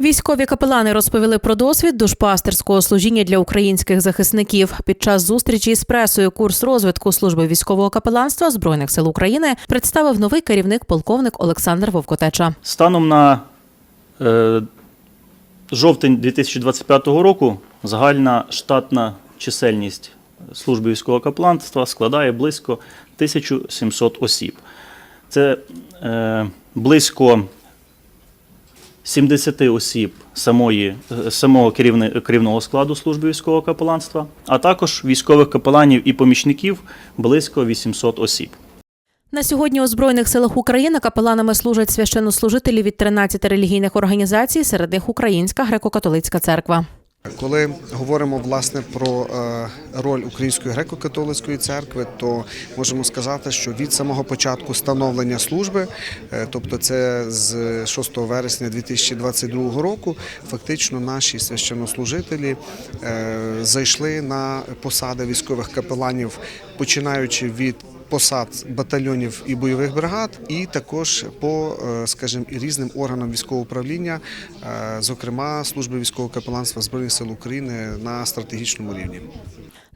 Військові капелани розповіли про досвід душпастерського служіння для українських захисників. Під час зустрічі з пресою курс розвитку служби військового капеланства збройних сил України представив новий керівник полковник Олександр Вовкотеча. Станом на е, жовтень 2025 року загальна штатна чисельність служби військового капеланства складає близько 1700 осіб. Це е, близько 70 осіб самої, е, самого керівного складу служби військового капеланства, а також військових капеланів і помічників близько 800 осіб. На сьогодні у збройних силах України капеланами служать священнослужителі від 13 релігійних організацій, серед них Українська греко-католицька церква. Коли говоримо власне про е, роль Української греко-католицької церкви, то можемо сказати, що від самого початку становлення служби, е, тобто це з 6 вересня 2022 року, фактично наші священнослужителі е, зайшли на посади військових капеланів, починаючи від посад батальйонів і бойових бригад, і також по, е, скажімо, різним органам військового управління, е, зокрема служби військового капеланства збройних сил України на стратегічному рівні.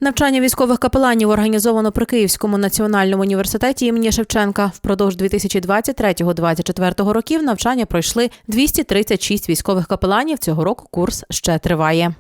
Навчання військових капеланів організовано при Київському національному університеті імені Шевченка. Впродовж 2023-2024 років навчання пройшли 236 військових капеланів. Цього року курс ще триває.